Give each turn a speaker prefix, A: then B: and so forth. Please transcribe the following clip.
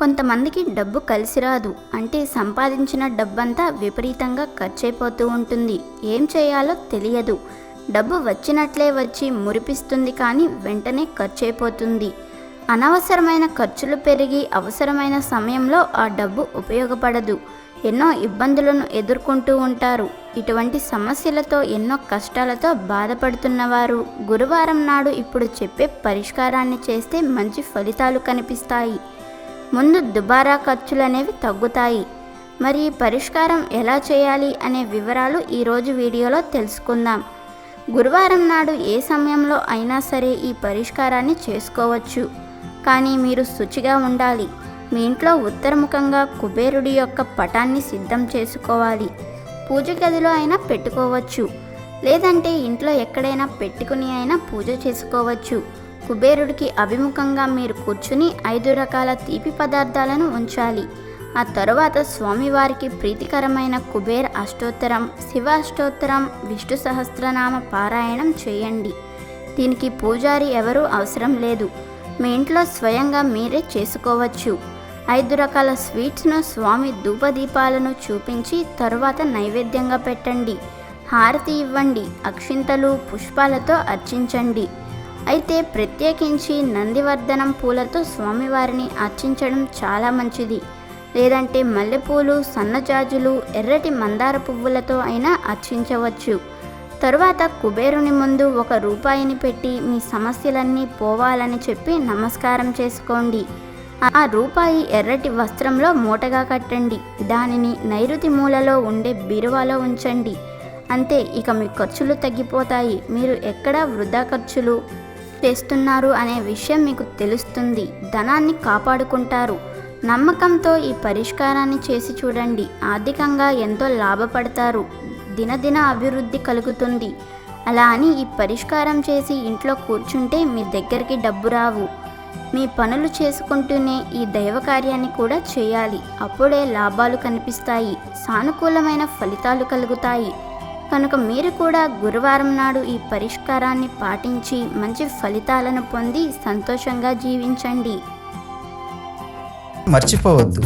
A: కొంతమందికి డబ్బు కలిసి రాదు. అంటే సంపాదించిన డబ్బంతా విపరీతంగా ఖర్చయిపోతూ ఉంటుంది. ఏం చేయాలో తెలియదు. డబ్బు వచ్చినట్లే వచ్చి మురిపిస్తుంది కానీ వెంటనే ఖర్చయిపోతుంది అనవసరమైన ఖర్చులు పెరిగి అవసరమైన సమయంలో ఆ డబ్బు ఉపయోగపడదు. ఎన్నో ఇబ్బందులను ఎదుర్కొంటూ ఉంటారు. ఇటువంటి సమస్యలతో ఎన్నో కష్టాలతో బాధపడుతున్నవారు. గురువారం నాడు ఇప్పుడు చెప్పే పరిష్కారాన్ని చేస్తే మంచి ఫలితాలు కనిపిస్తాయి. ముందు దుబారా ఖర్చులు అనేవి తగ్గుతాయి. మరి పరిష్కారం ఎలా చేయాలి అనే వివరాలు ఈరోజు వీడియోలో తెలుసుకుందాం. గురువారం నాడు ఏ సమయంలో అయినా సరే ఈ పరిష్కారాన్ని చేసుకోవచ్చు. కానీ మీరు శుచిగా ఉండాలి. మీ ఇంట్లో ఉత్తరముఖంగా కుబేరుడి యొక్క పటాన్ని సిద్ధం చేసుకోవాలి. పూజ గదిలో అయినా పెట్టుకోవచ్చు. లేదంటే ఇంట్లో ఎక్కడైనా పెట్టుకుని అయినా పూజ చేసుకోవచ్చు. కుబేరుడికి అభిముఖంగా మీరు కూర్చుని ఐదు రకాల తీపి పదార్థాలను ఉంచాలి. ఆ తరువాత స్వామివారికి ప్రీతికరమైన కుబేర అష్టోత్తరం శివ అష్టోత్తరం విష్ణు సహస్రనామ పారాయణం చేయండి. దీనికి పూజారి ఎవరూ అవసరం లేదు. మీ ఇంట్లో స్వయంగా మీరే చేసుకోవచ్చు. ఐదు రకాల స్వీట్స్ను స్వామి ధూపదీపాలను చూపించి తరువాత నైవేద్యంగా పెట్టండి. హారతి ఇవ్వండి. అక్షింతలు పుష్పాలతో అర్చించండి. అయితే ప్రత్యేకించి నందివర్ధనం పూలతో స్వామివారిని అర్చించడం చాలా మంచిది. లేదంటే మల్లెపూలు సన్నజాజులు ఎర్రటి మందార పువ్వులతో అయినా అర్చించవచ్చు. తరువాత కుబేరుని ముందు ఒక రూపాయిని పెట్టి మీ సమస్యలన్నీ పోవాలని చెప్పి నమస్కారం చేసుకోండి. ఆ రూపాయి ఎర్రటి వస్త్రంలో మూటగా కట్టండి. దానిని నైరుతి మూలలో ఉండే బీరువాలో ఉంచండి. అంతే ఇక మీ ఖర్చులు తగ్గిపోతాయి. మీరు ఎక్కడ వృధా ఖర్చులు చేస్తున్నారు అనే విషయం మీకు తెలుస్తుంది. ధనాన్ని కాపాడుకుంటారు. నమ్మకంతో ఈ పరిష్కారాన్ని చేసి చూడండి. ఆర్థికంగా ఎంతో లాభపడతారు. దినదిన అభివృద్ధి కలుగుతుంది. అలా అని ఈ పరిష్కారం చేసి ఇంట్లో కూర్చుంటే మీ దగ్గరికి డబ్బు రావు. మీ పనులు చేసుకుంటూనే ఈ దైవ కార్యాన్ని కూడా చేయాలి. అప్పుడే లాభాలు కనిపిస్తాయి. సానుకూలమైన ఫలితాలు కలుగుతాయి. కనుక మీరు కూడా గురువారం నాడు ఈ పరిష్కారాన్ని పాటించి మంచి ఫలితాలను పొంది సంతోషంగా జీవించండి.
B: మర్చిపోవద్దు.